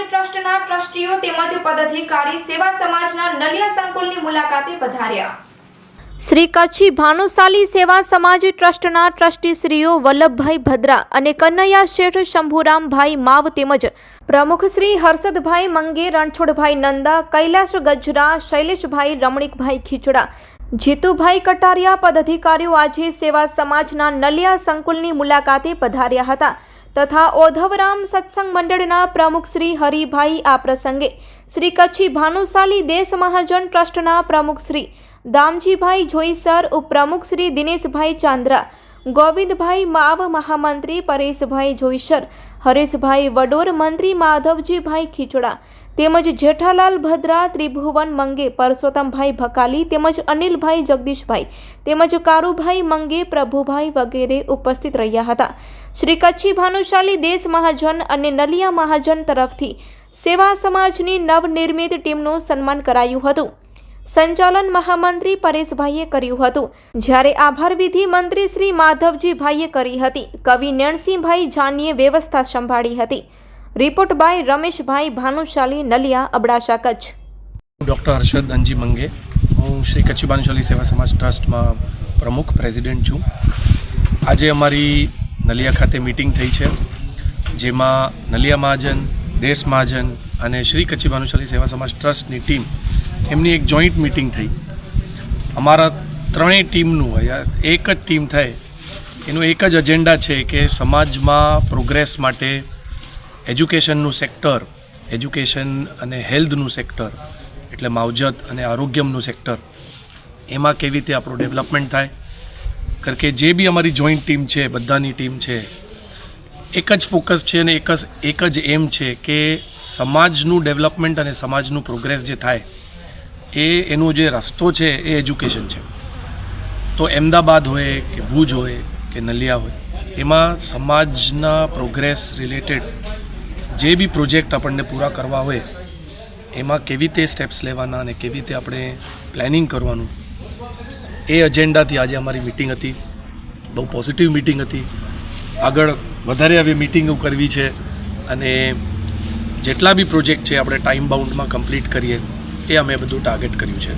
ટ્રસ્ટના ટ્રસ્ટીઓ તેમજ પદાધિકારી સેવા સમાજના નલિયા સંકુલની મુલાકાતે પધાર્યા. શ્રી કચ્છી ભાનુશાલી સેવા સમાજ ટ્રસ્ટના ટ્રસ્ટીશ્રીઓ વલ્લભભાઈ ભદ્રા અને કનૈયા શેઠ શંભુરામભાઈ માવ તેમજ પ્રમુખ શ્રી હર્ષદભાઈ મંગે રણછોડભાઈ નંદા કૈલાશ ગજરા, શૈલેષભાઈ રમણીકભાઈ ખીચડા જીતુભાઈ કટારિયા પદાધિકારીઓ આજે સેવા સમાજના નલિયા સંકુલની મુલાકાતે પધાર્યા હતા તથા ઓધવરામ સત્સંગ મંડળના પ્રમુખ શ્રી હરિભાઈ આ પ્રસંગે શ્રી કચ્છી ભાનુશાલી દેશ મહાજન ટ્રસ્ટના પ્રમુખ શ્રી દામજીભાઈ જોઈસર, ઉપપ્રમુખ શ્રી દિનેશભાઈ ચાંદ્રા ગોવિંદભાઈ માવ મહામંત્રી, પરેશભાઈ જોઈશર હરેશભાઈ વડોર, મંત્રી માધવજીભાઈ ખીચડા, તેમજ જેઠાલાલ ભદ્રા, ત્રિભુવન મંગે, પરસોત્તમભાઈ ભકાલી, તેમજ અનિલભાઈ જગદીશભાઈ, તેમજ કારુભાઈ મંગે, પ્રભુભાઈ વગેરે ઉપસ્થિત રહ્યા હતા. શ્રી કચ્છી ભાનુશાલી દેશ મહાજન અને નલિયા મહાજન તરફથી સેવા સમાજની નવનિર્મિત ટીમનું સન્માન કરાયું હતું. સંચાલન મહામંત્રી પરેશભાઈએ કર્યું હતું. જ્યારે આભાર વિધિ મંત્રી શ્રી માધવજીભાઈએ કરી હતી, કવિ નેણસિંહભાઈ જાનીએ વ્યવસ્થા સંભાળી હતી. Report by Rameshbhai Bhanushali, Naliya, Abdasa, Kutch. Doctor Harshad અંજી મંગે. હું શ્રી કચ્છી ભાનુશાલી સેવા સમાજ ટ્રસ્ટમાં પ્રમુખ, પ્રેસિડેન્ટ છું. આજે અમારી નલિયા ખાતે મિટિંગ થઈ છે, જેમાં નલિયા મહાજન, દેશ મહાજન અને શ્રી કચ્છી ભાનુશાલી સેવા સમાજ ટ્રસ્ટની ટીમ એમની એક જોઈન્ટ મિટિંગ થઈ. અમારા ત્રણેય ટીમનું હોય એક જ ટીમ થાય. એનું એક જ એજન્ડા છે કે સમાજમાં પ્રોગ્રેસ માટે એજ્યુકેશનનું સેક્ટર એજ્યુકેશન અને હેલ્થનું સેક્ટર એટલે માવજત અને આરોગ્યમનું સેક્ટર એમાં કેવી રીતે આપણું ડેવલપમેન્ટ થાય? કારણ કે જે બી અમારી જોઈન્ટ ટીમ છે, બધાની ટીમ છે, એક જ ફોકસ છે અને એક જ એક જ એમ છે કે સમાજનું ડેવલપમેન્ટ અને સમાજનું પ્રોગ્રેસ જે થાય એ એનો જે રસ્તો છે એ એજ્યુકેશન છે. તો અમદાવાદ હોય કે ભુજ હોય કે નલિયા હોય, એમાં સમાજના પ્રોગ્રેસ રિલેટેડ જે બી પ્રોજેક્ટ આપણને પૂરા કરવા હોય, એમાં કેવી રીતે સ્ટેપ્સ લેવાના અને કેવી રીતે આપણે પ્લાનિંગ કરવાનું, એ એજન્ડાથી આજે અમારી મિટિંગ હતી. બહુ પોઝિટિવ મિટિંગ હતી. આગળ વધારે આવી મિટિંગો કરવી છે. અને જેટલા બી પ્રોજેક્ટ છે, આપણે ટાઈમ બાઉન્ડમાં કમ્પ્લીટ કરીએ. એ અમે બધું ટાર્ગેટ કર્યું છે.